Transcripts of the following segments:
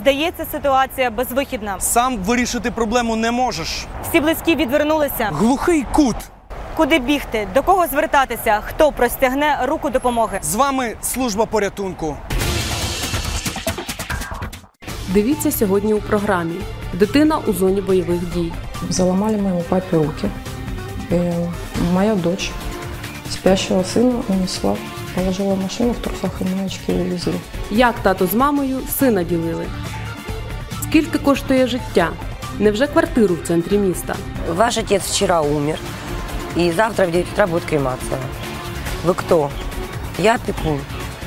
Здається, ситуація безвихідна. Сам вирішити проблему не можеш. Всі близькі відвернулися. Глухий кут. Куди бігти? До кого звертатися? Хто простягне руку допомоги? З вами служба порятунку. Дивіться сьогодні у програмі Дитина у зоні бойових дій. Заломали моему папе руки. И моя дочь спящего сына унесла, положила в машину в трусах и маечке и увезли. Як тато з мамою сина ділили? Скільки коштує життя? Невже квартиру в центрі міста? Ваш отец вчера умер, и завтра в 9 утра будет кремация. Вы кто? Я опекун.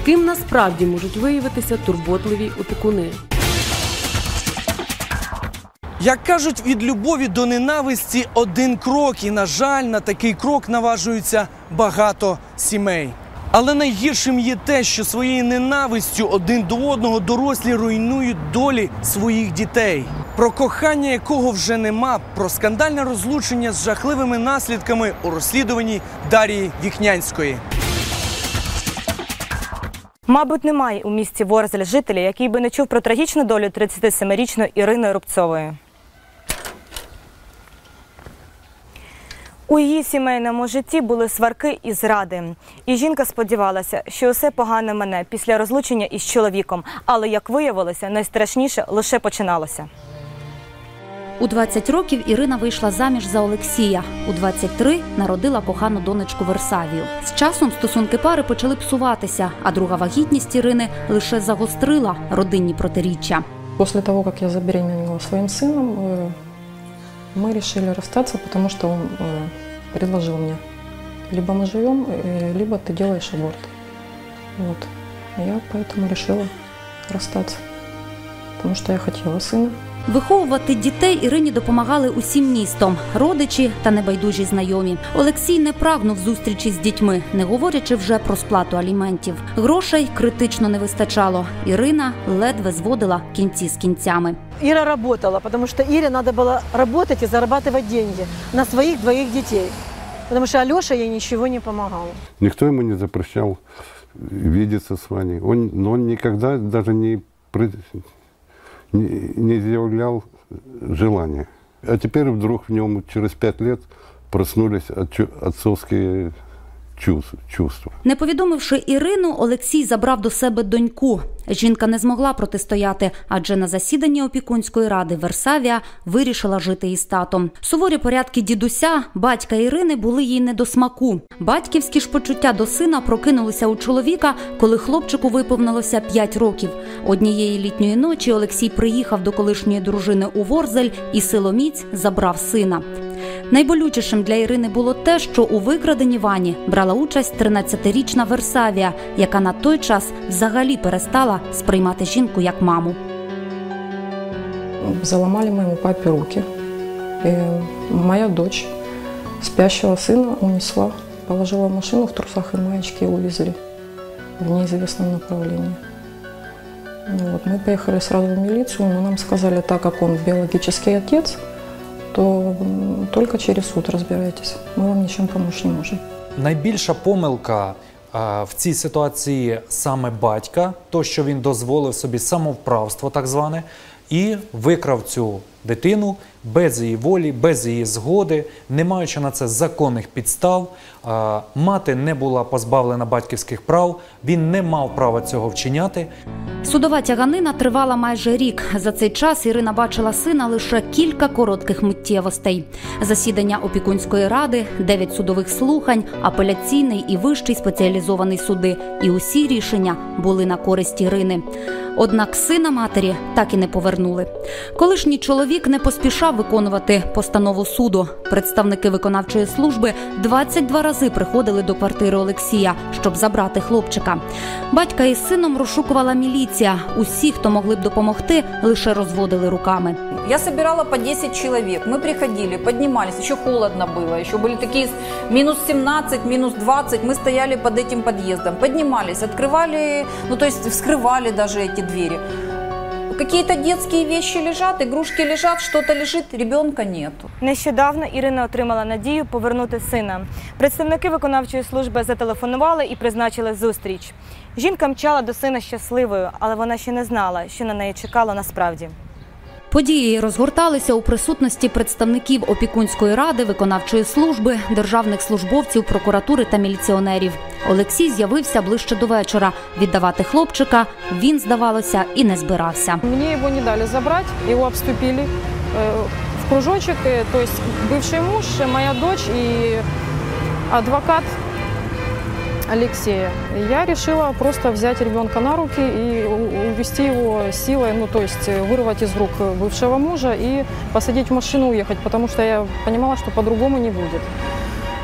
Ким насправді можуть виявитися турботливі опікуни? Як кажуть, від любові до ненависті один крок, і, на жаль, на такий крок наважуються багато сімей. Але найгіршим є те, що своєю ненавистю один до одного дорослі руйнують долі своїх дітей, про кохання якого вже нема, про скандальне розлучення з жахливими наслідками у розслідуванні Дарії Вікнянської. Мабуть, немає у місті Ворзель жителя, який би не чув про трагічну долю 37-річної Ірини Рубцової. У її сімейному житті були сварки і зради. І жінка сподівалася, що усе погане мене після розлучення із чоловіком. Але як виявилося, найстрашніше лише починалося. У 20 років Ірина вийшла заміж за Олексія. У 23 народила кохану донечку Версавію. З часом стосунки пари почали псуватися, а друга вагітність Ірини лише загострила родинні протиріччя. После того, как я забеременела своим сыном, э, мы решили расстаться, потому что он э, предложил мне, либо мы живем, э, либо ты делаешь аборт. Вот. Я поэтому решила расстаться, потому что я хотела сына. Виховувати дітей Ірині допомагали усім містом, родичі та небайдужі знайомі. Олексій не прагнув зустрічі з дітьми, не говорячи вже про сплату аліментів. Грошей критично не вистачало. Ірина ледве зводила кінці з кінцями. Ира работала, потому что Ире надо было работать и зарабатывать деньги на своих двоих детей. Потому что Алеша ей ничего не помогал. Никто ему не запрещал видеться с Ваней. Он, но он никогда даже не, при- не, изъявлял желания. А теперь вдруг в нем через пять лет проснулись отцовские чувс- Не повідомивши Ірину, Олексій забрав до себе доньку. Жінка не змогла протистояти, адже на засіданні опікунської ради Версавія вирішила жити із татом. Суворі порядки дідуся, батька Ірини, були їй не до смаку. Батьківські ж почуття до сина прокинулися у чоловіка, коли хлопчику виповнилося 5 років. Однієї літньої ночі Олексій приїхав до колишньої дружини у Ворзель і силоміць забрав сина. Найболючішим для Ірини було те, що у викраденні Вані брала участь 13-річна Версавія, яка на той час взагалі перестала сприймати жінку як маму. Заломали моему папе руки. И моя дочь спящего сына унесла, положила машину в трусах и маечке и увезли в неизвестном направлении. Ну Вот, мы поехали сразу в милицию, но нам сказали, так как он биологический отец, то только через суд разбирайтесь. Мы вам ничем помочь не можем. Найбільша помилка е, в цій ситуації саме батька, то що він дозволив собі самовправство, так зване, і викрав цю дитину без її волі, без її згоди, не маючи на це законних підстав. Мати не була позбавлена батьківських прав, він не мав права цього вчиняти. Судова тяганина тривала майже рік. За цей час Ірина бачила сина лише кілька коротких миттєвостей: засідання опікунської ради, дев'ять судових слухань, апеляційний і вищий спеціалізований суди. І усі рішення були на користь Ірини. Однак сина матері так і не повернули. Колишній чоловік не поспішав виконувати постанову суду. Представники виконавчої служби 22 рази приходили до квартири Олексія, щоб забрати хлопчика. Батька із сином розшукувала міліція. Усі, хто могли б допомогти, лише розводили руками. Я собирала по 10 человек. Мы приходили, поднимались, еще холодно было, еще были такие с- минус 17, минус 20. Мы стояли под этим подъездом, поднимались, открывали, ну то есть вскрывали даже эти двери. Какие-то детские вещи лежат, игрушки лежат, что-то лежит, ребенка нету. Нещодавно Ірина отримала надію повернути сина. Представники виконавчої служби зателефонували і призначили зустріч. Жінка мчала до сина щасливою, але вона ще не знала, що на неї чекало насправді. Події розгорталися у присутності представників опікунської ради, виконавчої служби, державних службовців, прокуратури та міліціонерів. Олексій з'явився ближче до вечора. Віддавати хлопчика він, здавалося, і не збирався. Мне его не дали забрать, его обступили э, в кружочек. э, То есть бывший муж, моя дочь и адвокат Алексея. Я решила просто взять ребенка на руки и увести его силой, ну то есть э, вырвать из рук бывшего мужа и посадить в машину уехать, потому что я понимала, что по-другому не будет.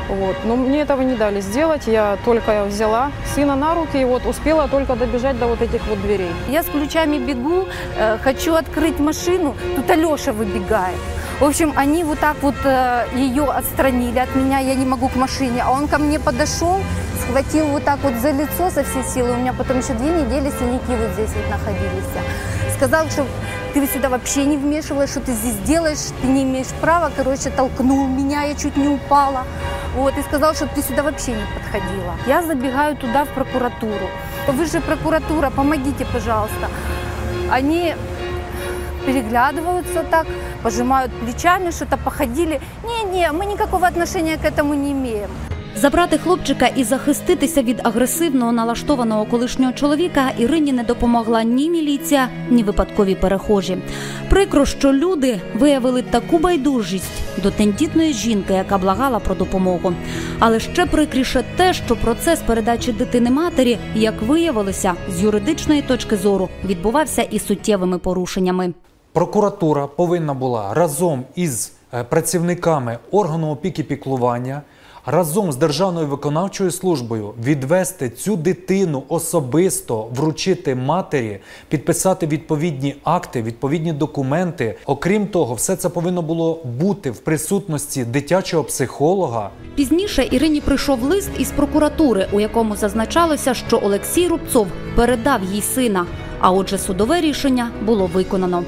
Вот. Но мне этого не дали сделать. Я только взяла сына на руки и вот успела только добежать до вот этих вот дверей. Я с ключами бегу, э, хочу открыть машину, тут Алеша выбегает. В общем, они вот так вот э, ее отстранили от меня, я не могу к машине, а он ко мне подошел, схватил вот так вот за лицо со всей силы, у меня потом еще две недели синяки вот здесь вот находились. Сказал, что ты сюда вообще не вмешивалась, что ты здесь делаешь, ты не имеешь права, короче, толкнул меня, я чуть не упала. Вот, и сказал, что ты сюда вообще не подходила. Я забегаю туда, в прокуратуру. Вы же прокуратура, помогите, пожалуйста. Они переглядываются так, пожимают плечами, что-то походили. Не-не, мы никакого отношения к этому не имеем. Забрати хлопчика і захиститися від агресивного налаштованого колишнього чоловіка Ірині не допомогла ні міліція, ні випадкові перехожі. Прикро, що люди виявили таку байдужість до тендітної жінки, яка благала про допомогу. Але ще прикріше те, що процес передачі дитини матері, як виявилося, з юридичної точки зору відбувався із суттєвими порушеннями. Прокуратура повинна була разом із е, працівниками органу опіки піклування, разом з Державною виконавчою службою відвести цю дитину особисто, вручити матері, підписати відповідні акти, відповідні документи. Окрім того, все це повинно було бути в присутності дитячого психолога. Пізніше Ірині прийшов лист із прокуратури, у якому зазначалося, що Олексій Рубцов передав їй сина. А отже, судове рішення було виконано.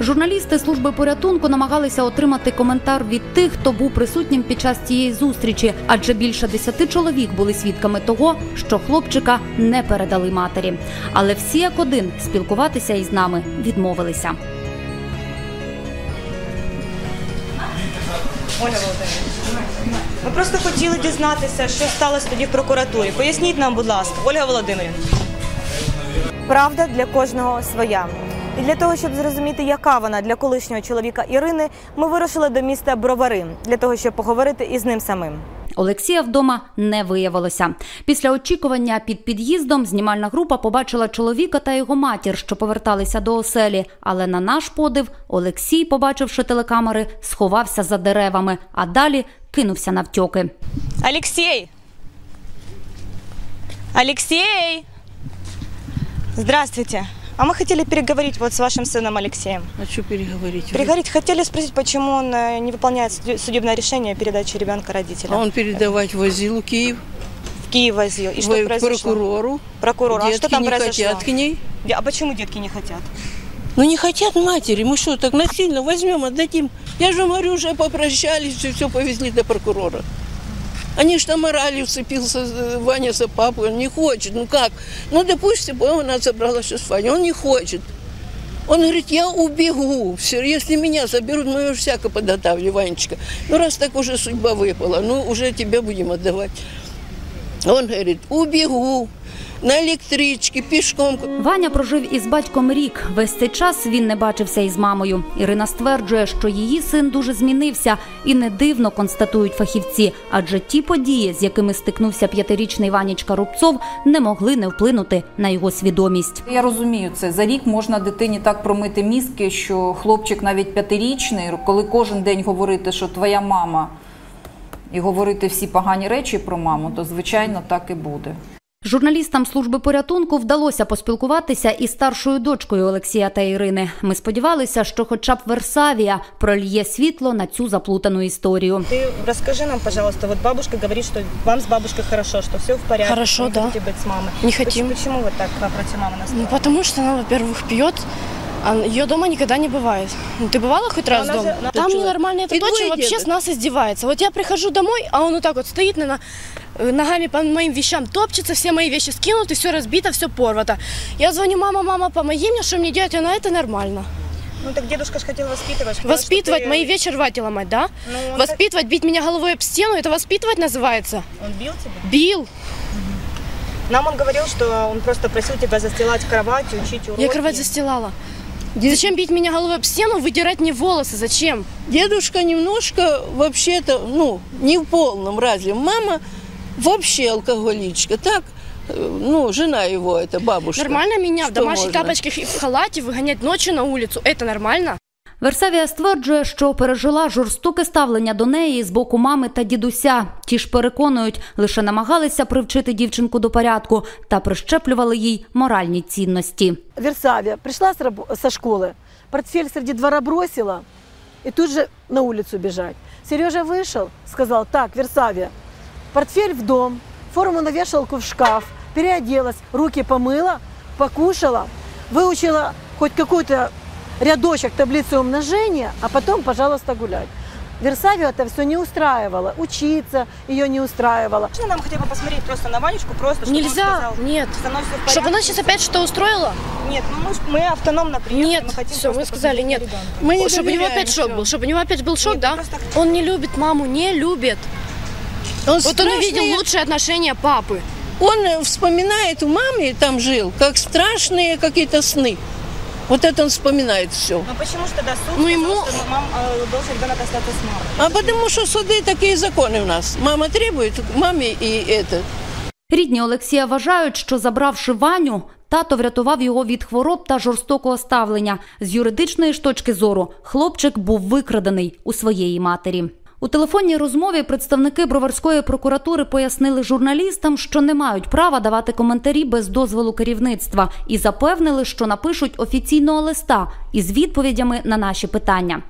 Журналісти служби порятунку намагалися отримати коментар від тих, хто був присутнім під час цієї зустрічі, адже більше десяти чоловік були свідками того, що хлопчика не передали матері. Але всі як один спілкуватися із нами відмовилися. Оля Володимирівна, ми просто хотіли дізнатися, що сталося тоді в прокуратурі. Поясніть нам, будь ласка, Ольга Володимирівна. Правда для кожного своя. І для того, щоб зрозуміти, яка вона для колишнього чоловіка Ірини, ми вирушили до міста Бровари для того, щоб поговорити із ним самим. Олексія вдома не виявилося. Після очікування під під'їздом знімальна група побачила чоловіка та його матір, що поверталися до оселі. Але на наш подив Олексій, побачивши телекамери, сховався за деревами, а далі кинувся навтьоки. Алексей! Алексей! Здравствуйте. А мы хотели переговорить вот с вашим сыном Алексеем. А что переговорить? Переговорить хотели спросить, почему он э, не выполняет суд- судебное решение о передаче ребенка А родителям. он передавать возил в Киев, в Киев возил. И что в- произошло? прокурору. Прокурору. А Детки что там не произошло? хотят к ней. А почему детки не хотят? Ну не хотят матери, мы что, так насильно возьмем, отдадим? Я же говорю, уже попрощались, и все повезли до прокурора. Они ж там орали, вцепился э, Ваня за папу, он не хочет, ну как? Ну, допустим, она забрала сейчас Ваню, он не хочет. Он говорит, я убегу, все, если меня заберут, ну, я уж всяко подготавливаю, Ванечка. Ну, раз так уже судьба выпала, ну, уже тебя будем отдавать. Он говорит, убегу, на электричке, пешком. Ваня прожив із батьком рік. Весь цей час він не бачився із мамою. Ірина стверджує, що її син дуже змінився, і не дивно констатують фахівці, адже ті події, з якими стикнувся п'ятирічний Ванічка Рубцов, не могли не вплинути на його свідомість. Я розумію це. За рік можна дитині так промити мізки, що хлопчик навіть п'ятирічний, коли кожен день говорити, що твоя мама, і говорити всі погані речі про маму, то звичайно так і буде. Журналістам служби порятунку вдалося поспілкуватися із старшою дочкою Олексія та Ірини. Ми сподівалися, що, хоча б Версавія прольє світло на цю заплутану історію. Ты расскажи нам, пожалуйста, вот бабушка говорит, что вам с бабушкой хорошо, что все в порядке. Хорошо, не да. хотите быть с мамой. Не Почему- хотим. Почему вы так а, против мамы Ну, настроены? потому что она, во-первых, пьет, А ее дома никогда не бывает. Ну, Ты бывала хоть раз Она дома? же- Там Ты чё? ненормальный этот И двое очень вообще деток. с нас издевается. Вот я прихожу домой, а он вот так вот стоит, на, э, ногами по моим вещам топчется, все мои вещи скинуты, все разбито, все порвато. Я звоню, мама, мама, помоги мне, что мне делать? Она, это нормально. Ну так дедушка ж хотел воспитывать. Воспитывать, мои вещи рвать и ломать, да? Ну, воспитывать, бить меня головой об стену, это воспитывать называется? Он бил тебя? Бил. Нам он говорил, что он просто просил тебя застилать кровать, учить уроки. Я кровать застилала. Зачем бить меня головой об стену, выдирать мне волосы? Зачем? Дедушка немножко вообще-то, ну, не в полном разле. Мама вообще алкоголичка. Так, э, ну, жена его, это бабушка. Нормально меня в Что домашних можно? тапочках и в халате выгонять ночью на улицу? Это нормально? Версавія стверджує, що пережила жорстоке ставлення до неї з боку мами та дідуся. Ті ж переконують, лише намагалися привчити дівчинку до порядку та прищеплювали їй моральні цінності. Версавия пришла с рабо- со школы, портфель среди двора бросила и тут же на улицу бежать. Сережа вышел, сказал, так, Версавия, Портфель в дом, форму на вешалку в шкаф, переоделась, руки помыла, покушала, выучила хоть какой-то рядочек таблицы умножения, а потом, пожалуйста, гулять. Версавию это все не устраивало, учиться ее не устраивало. Можно нам хотя бы посмотреть просто на Ванечку, просто, чтобы он Нельзя, сказал, нет. в Чтобы она порядке, сейчас опять что-то устроила? Нет, ну мы, мы автономно приехали, Нет, мы хотим все, мы сказали нет. Мы не чтобы у него опять шок был, чтобы у него опять был шок, Нет, да? ну просто- Он не любит маму, не любит. Он Вот он страшный- увидел лучшие отношения папы. Он э, вспоминает у мамы, там жил, как страшные какие-то сны. Вот это он вспоминает все. Ну почему же тогда суд Ну, сказал, ему- что мам, э, должен ребенок остаться с мамой? А потому что суды такие законы у нас. Мама требует к маме и это. Рідні Олексія вважають, що забравши Ваню, тато врятував його від хвороб та жорстокого ставлення. З юридичної ж точки зору хлопчик був викрадений у своєї матері. У телефонній розмові представники Броварської прокуратури пояснили журналістам, що не мають права давати коментарі без дозволу керівництва, і запевнили, що напишуть офіційного листа із відповідями на наші питання.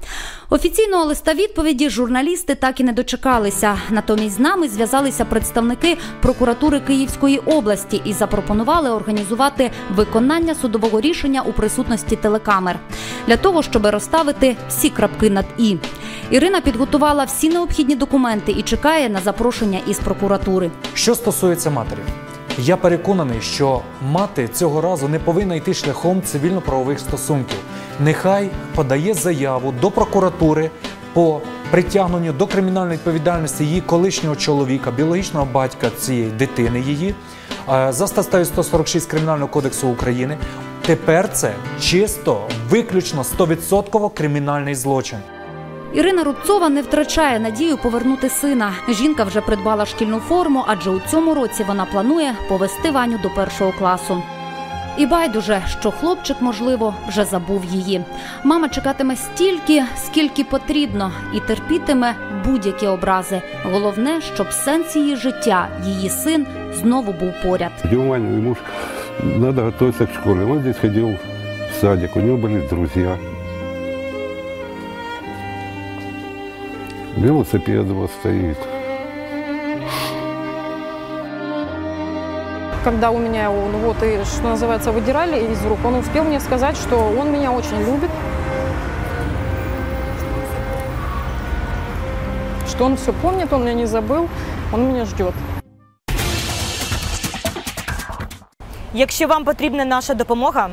Офіційного листа відповіді журналісти так і не дочекалися. Натомість з нами зв'язалися представники прокуратури Київської області і запропонували організувати виконання судового рішення у присутності телекамер для того, щоб розставити всі крапки над і. Ірина підготувала всі необхідні документи і чекає на запрошення із прокуратури. Що стосується матері, я переконаний, що мати цього разу не повинна йти шляхом цивільно-правових стосунків. Нехай подає заяву до прокуратури по притягненню до кримінальної відповідальності її колишнього чоловіка, біологічного батька цієї дитини її е, за статтею 146 Кримінального кодексу України. Тепер це чисто, виключно 100% кримінальний злочин. Ірина Рубцова не втрачає надію повернути сина. Жінка вже придбала шкільну форму, адже у цьому році вона планує повести Ваню до першого класу. І байдуже, що хлопчик, можливо, вже забув її. Мама чекатиме стільки, скільки потрібно, і терпітиме будь-які образи. Головне, щоб сенс її життя, її син знову був поряд. Ваню, ему ж надо готовиться к школе. Он здесь ходил в садик, у него были друзья. Велосипед вот стоит. Когда у меня он вот и, что называется, выдирали из рук, он успел мне сказать, что он меня очень любит, что он все помнит, он меня не забыл, он меня ждет. Якщо вам потрібна наша допомога,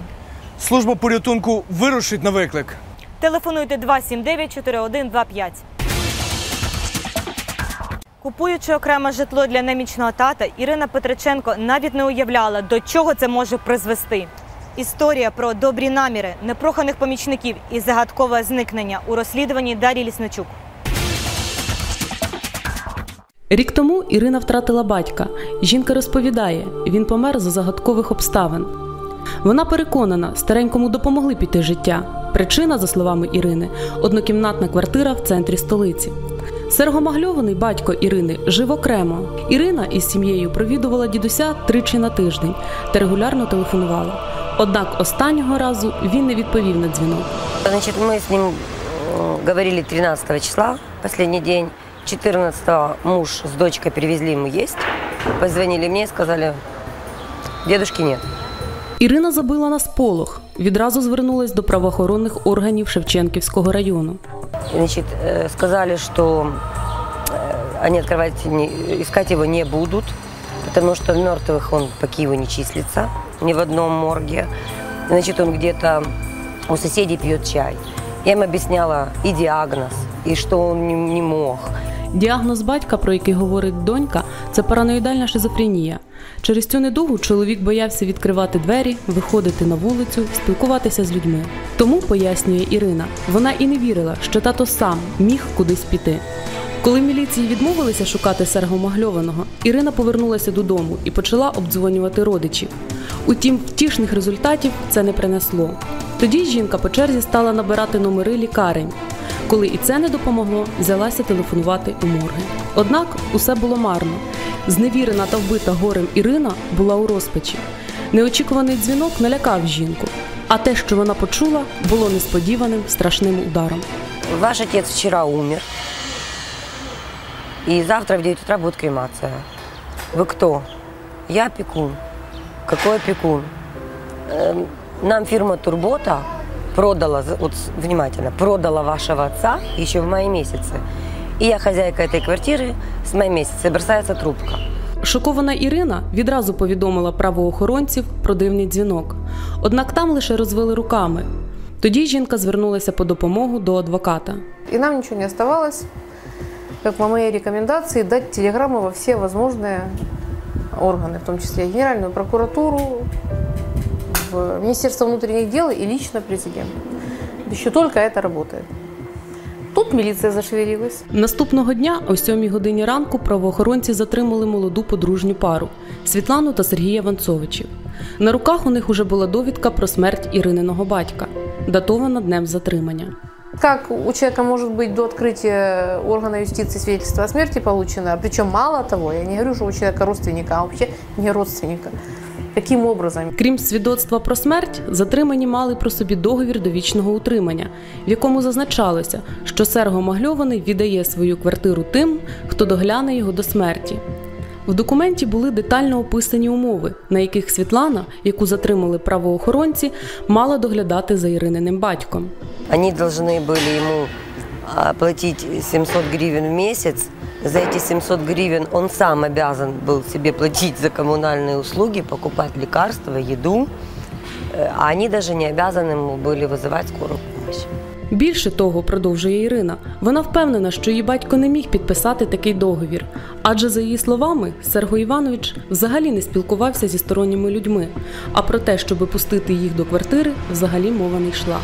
Служба порятунку вирушить на виклик. телефонуйте 279 4125. Купуючи окреме житло для немічного тата, Ірина Петриченко навіть не уявляла, до чого це може призвести. Історія про добрі наміри, непроханих помічників і загадкове зникнення у розслідуванні Дар'ї Лісничук. Рік тому Ірина втратила батька. Жінка розповідає, він помер за загадкових обставин. Вона переконана, старенькому допомогли піти життя. Причина, за словами Ірини, однокімнатна квартира в центрі столиці. Сергомагльований батько Ірини жив окремо. Ірина із сім'єю провідувала дідуся тричі на тиждень та регулярно телефонувала. Однак останнього разу він не відповів на дзвінок. Значит, мы с ним говорили 13 числа, последний день. 14 муж с дочкой перевезли ему есть. Позвонили мне и сказали, дедушки нет. Ірина забила на сполох. відразу звернулась до правоохоронних органів Шевченківського району. Значит, э, сказали, что э, они открывать, искать его не будут, потому что в мертвых он по Киеву не числится, ни в одном морге. Значит, он где-то у соседей пьет чай. Я им объясняла и диагноз, и что он не мог. Діагноз батька, про який говорить донька, це параноїдальна шизофренія. Через цю недугу чоловік боявся відкривати двері, виходити на вулицю, спілкуватися з людьми. Тому, пояснює Ірина, вона і не вірила, що тато сам міг кудись піти. Коли міліції відмовилися шукати Серго Магльованого, Ірина повернулася додому і почала обдзвонювати родичів. Утім, втішних результатів це не принесло. Тоді жінка по черзі стала набирати номери лікарень. Коли і це не допомогло, взялася телефонувати у морги. Однак усе було марно. Зневірена та вбита горем Ірина була у розпачі. Неочікуваний дзвінок налякав жінку, а те, що вона почула, було несподіваним страшним ударом. Ваш отец вчера умер, и завтра в 9 утра будет кремация. Вы кто? Я опекун. Какой опекун? Нам фирма Турбота продала, за- вот с- внимательно, продала вашего отца еще в мае месяце. И я хозяйка этой квартиры, с мая месяца бросается трубка. Шокована Ірина відразу повідомила правоохоронців про дивний дзвінок. Однак там лише розвели руками. Тоді жінка звернулася по допомогу до адвоката. И нам ничего не оставалось, как по моей рекомендации, дать телеграмму во все возможные органы, в том числе и Генеральную прокуратуру, в Министерство внутренних дел и лично президент. Еще только это работает. Тут милиция зашевелилась. Наступного дня о 7 годині ранку правоохоронці затримали молоду подружню пару Світлану та Сергія Ванцовичів. На руках у них уже була довідка про смерть Ірининого батька, датована днем затримання. Как у человека может быть до открытия органа юстиции свидетельство о смерти получено, причем мало того, я не говорю, что у человека родственника, а вообще не родственника. Каким образом? Крім свідоцтва про смерть, затримані мали про собі договір довічного утримання, в якому зазначалося, що Серго Магльований віддає свою квартиру тим, хто догляне його до смерті. В документі були детально описані умови, на яких Світлана, яку затримали правоохоронці, мала доглядати за Ірининим батьком. Они должны были ему а, платить 700 гривен в месяц За эти 700 гривен он сам обязан был себе платить за коммунальные услуги, покупать лекарства, еду. Э, А они даже не обязаны ему были вызывать скорую помощь. Більше того, продовжує Ірина, вона впевнена, що її батько не міг підписати такий договір. Адже, за її словами, Серго Іванович взагалі не спілкувався зі сторонніми людьми, а про те, щоби пустити їх до квартири, взагалі мова не йшла.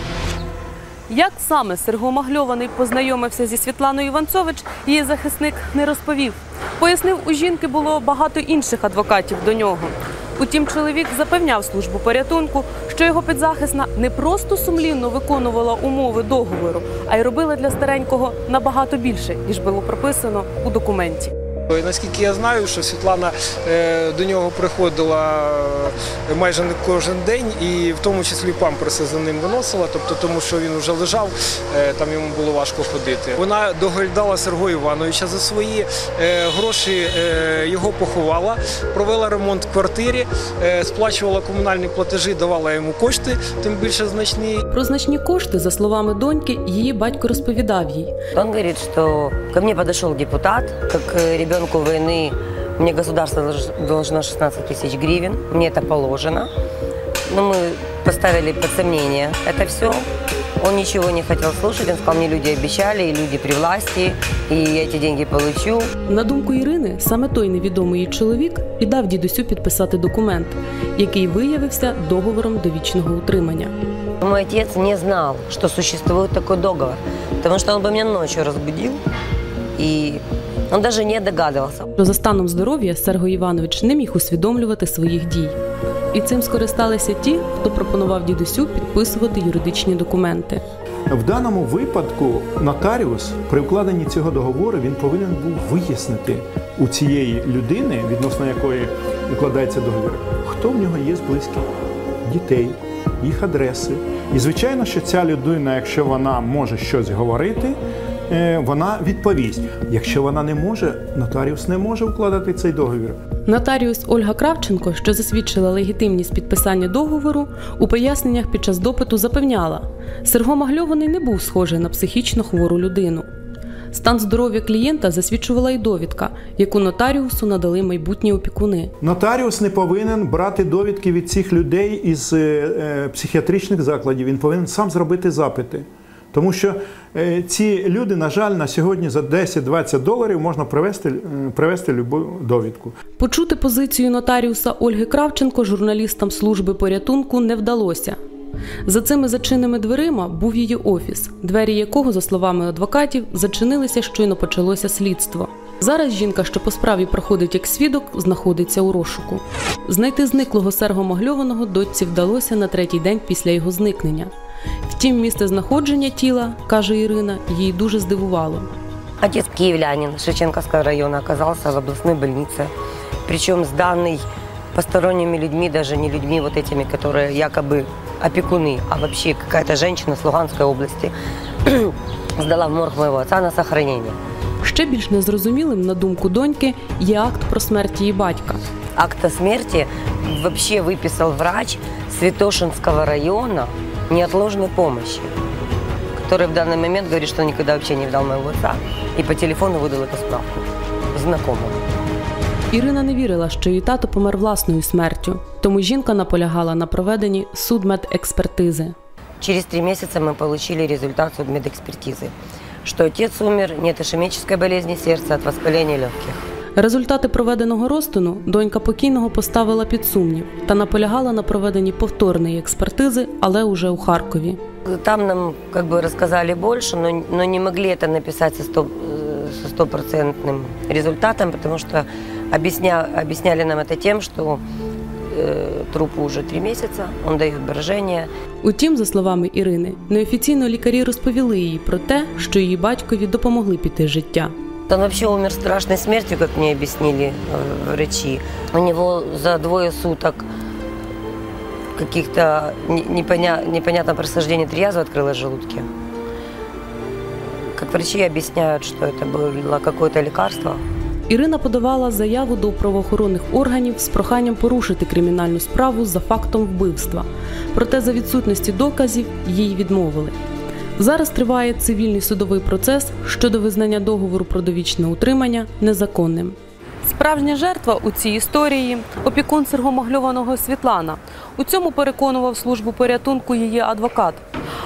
Як саме Серго Магльований познайомився зі Світланою Іванцович, її захисник не розповів. Пояснив, у жінки було багато інших адвокатів до нього. Утім, чоловік запевняв службу порятунку, що його підзахисна не просто сумлінно виконувала умови договору, а й робила для старенького набагато більше, ніж було прописано у документі. І Наскільки я знаю, що Світлана е, до нього приходила е, майже не кожен день, і в тому числі памперси за ним виносила, тобто тому, що він вже лежав, е, там йому було важко ходити. Вона доглядала Сергія Івановича за свої е, гроші, е, його поховала, провела ремонт в квартирі, е, сплачувала комунальні платежі, давала йому кошти, тим більше значні. Про значні кошти, за словами доньки, її батько розповідав їй. Он говорит, что ко мне подошел депутат, как э, ребенку войны, мне государство долж- должно 16 тысяч гривен, мне это положено. Но мы поставили под сомнение это все. Он ничего не хотел слушать, он сказал, мне люди обещали, и люди при власти, и я эти деньги получу. На думку Ірини, саме той невідомий їй чоловік і дав дідусю підписати документ, який виявився договором довічного утримання. Мой отец не знал, что существует такой договор, потому что он бы меня ночью разбудил, и он даже не догадывался. За станом здоров'я Серго Іванович не міг усвідомлювати своїх дій. І цим скористалися ті, хто пропонував дідусю підписувати юридичні документи. В даному випадку нотаріус при укладенні цього договору він повинен був вияснити у цієї людини, відносно якої укладається договір, хто в нього є з близьких дітей, їх адреси. І звичайно, що ця людина, якщо вона може щось говорити, вона відповість. Якщо вона не може, нотаріус не може укладати цей договір. Нотаріус Ольга Кравченко, що засвідчила легітимність підписання договору, у поясненнях під час допиту запевняла, Серго Магльований не був схожий на психічно хвору людину. Стан здоров'я клієнта засвідчувала й довідка, яку нотаріусу надали майбутні опікуни. Нотаріус не повинен брати довідки від цих людей із е, е, психіатричних закладів. Він повинен сам зробити запити. Тому що е, ці люди, на жаль, на сьогодні за 10-20 доларів можна привезти, е, привезти любу довідку. Почути позицію нотаріуса Ольги Кравченко журналістам служби порятунку не вдалося. За цими зачиненими дверима був її офіс, двері якого, за словами адвокатів, зачинилися щойно почалося слідство. Зараз жінка, що по справі проходить як свідок, знаходиться у розшуку. Знайти зниклого Серго Магльованого дочці вдалося на третій день після його зникнення. Втім, місце знаходження тіла, каже Ірина, її дуже здивувало. Отец киевлянин Шевченковского района оказался в областной больнице. Причем сданный посторонними людьми, даже не людьми вот этими, которые якобы опекуны, а вообще какая-то женщина с Луганской области сдала в морг моего отца на сохранение. Ще більш незрозумілим, на думку доньки, є акт про смерть її батька. Акт о смерти вообще выписал врач Святошинского района неотложной помощи, который в данный момент говорит, что никогда вообще не видал моего отца, и по телефону выдал эту справку знакомому. Ірина не вірила, що її тато помер власною смертю, тому жінка наполягала на проведенні судмедекспертизи. Через три месяца мы получили результат судмедэкспертизы, что отец умер не от ишемической болезни сердца, а от воспаления легких. Результати проведеного розтину донька покійного поставила під сумнів та наполягала на проведенні повторної експертизи, але уже у Харкові. Там нам как бы рассказали больше, но, но не могли это написать со сто- э, со стопроцентным результатом, потому что объясня, объясняли нам это тем, что э, трупу уже три месяца, он дает брожение. Утім, за словами Ірини, неофіційно лікарі розповіли їй про те, що її батькові допомогли піти з життя. Он вообще умер страшной смертью, как мне объяснили э, врачи. У него за двое суток каких-то не- непоня- непонятного происхождения язва открылась в желудке. Как врачи объясняют, что это было какое-то лекарство, Ірина подавала заяву до правоохоронних органів з проханням порушити кримінальну справу за фактом вбивства. Проте за відсутності доказів їй відмовили. Зараз триває цивільний судовий процес щодо визнання договору про довічне утримання незаконним. Справжня жертва у цій історії опікун сергомагльованого Світлана. У цьому переконував службу порятунку її адвокат.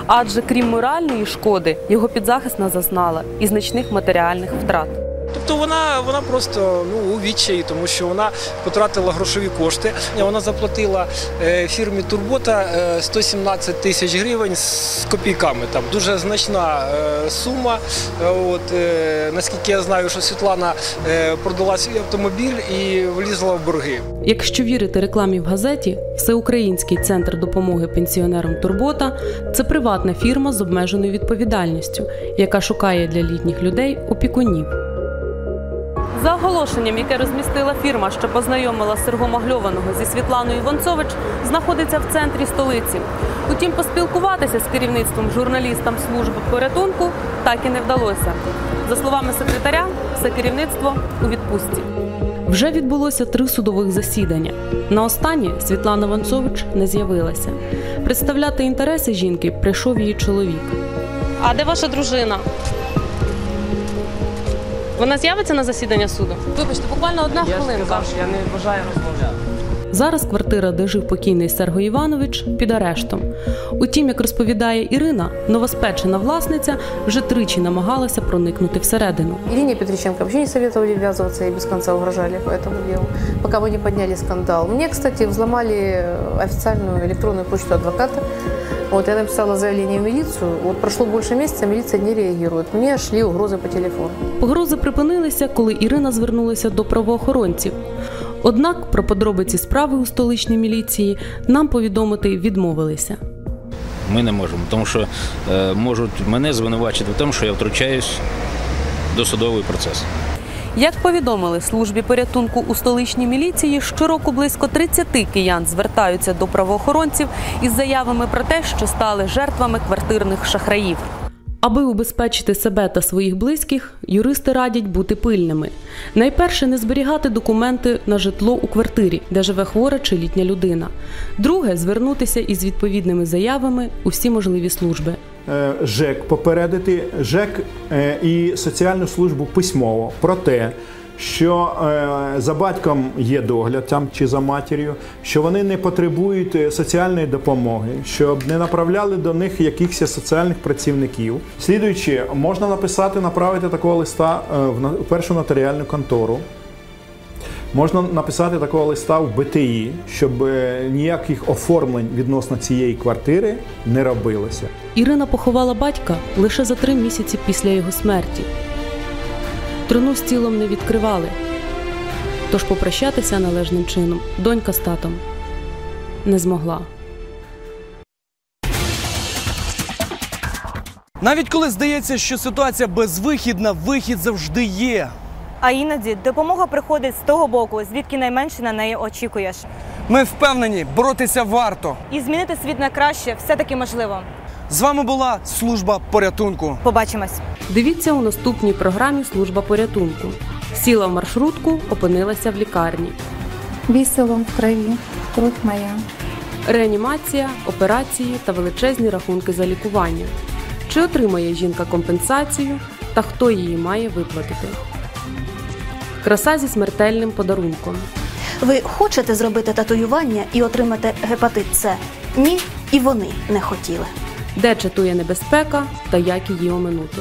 Адже крім моральної шкоди, його підзахисна зазнала і значних матеріальних втрат. Тобто вона, вона просто ну, у відчаї, тому що вона потратила грошові кошти. Вона заплатила е, фірмі Турбота е, 117 тисяч гривень з копійками. Там дуже значна е, сума. Е, От, е, наскільки я знаю, що Світлана е, продала свій автомобіль і влізла в борги. Якщо вірити рекламі в газеті, Всеукраїнський центр допомоги пенсіонерам Турбота це приватна фірма з обмеженою відповідальністю, яка шукає для літніх людей опікунів. За оголошенням, яке розмістила фірма, що познайомила Сергомагльованого зі Світланою Іванцович, знаходиться в центрі столиці. Утім, поспілкуватися з керівництвом журналістам служби порятунку так і не вдалося. За словами секретаря, все керівництво у відпустці. Вже відбулося три судових засідання. На останнє Світлана Ванцович не з'явилася. Представляти інтереси жінки прийшов її чоловік. А де ваша дружина? Вона з'явиться на засідання суду? Вибачте, буквально одна хвилинка. я не бажаю розмовляти. Зараз квартира, де жив покійний Серго Іванович, під арештом. Утім, як розповідає Ірина, новоспечена власниця вже тричі намагалася проникнути всередину. Ирине Петриченко вообще не советовали ввязываться и без конца угрожали по этому делу, пока мы не подняли скандал. Мне, кстати, взломали официальную электронную почту адвоката. Вот я написала заявление в милицию. Вот прошло больше месяца, милиция не реагирует. Мне шли угрозы по телефону. Погрози припинилися, коли Ірина звернулася до правоохоронців. Однак про подробиці справи у столичній міліції нам повідомити відмовилися. Ми не можемо, тому що е, можуть мене звинувачити в тому, що я втручаюсь в досудовий процес. Як повідомили службі порятунку у столичній міліції, щороку близько 30 киян звертаються до правоохоронців із заявами про те, що стали жертвами квартирних шахраїв. Аби убезпечити себе та своїх близьких, юристи радять бути пильними. Найперше не зберігати документи на житло у квартирі, де живе хвора чи літня людина. Друге звернутися із відповідними заявами у всі можливі служби. Е, ЖЕК попередити ЖЕК е, і соціальну службу письмово про те, що е, за батьком є догляд там чи за матір'ю, що вони не потребують соціальної допомоги, щоб не направляли до них якихось соціальних працівників. Слідуючи, можна написати, направити такого листа в першу нотаріальну контору. Можна написати такого листа в БТІ, щоб е, ніяких оформлень відносно цієї квартири не робилося. Ірина поховала батька лише за три місяці після його смерті. Труну з тілом не відкривали. Тож попрощатися належним чином донька з татом не змогла. Навіть коли здається, що ситуація безвихідна, вихід завжди є. А іноді допомога приходить з того боку, звідки найменше на неї очікуєш. Ми впевнені, боротися варто. І змінити світ на краще все-таки можливо. З вами була служба порятунку. Побачимось. Дивіться у наступній програмі Служба порятунку. Сіла в маршрутку, опинилася в лікарні. Весело в крови, кровь моя. Реанімація, операції та величезні рахунки за лікування. Чи отримає жінка компенсацію та хто її має виплатити? Краса зі смертельним подарунком. Ви хочете зробити татуювання і отримати гепатит С? Ні, і вони не хотіли. Де чатує небезпека та як її оминути.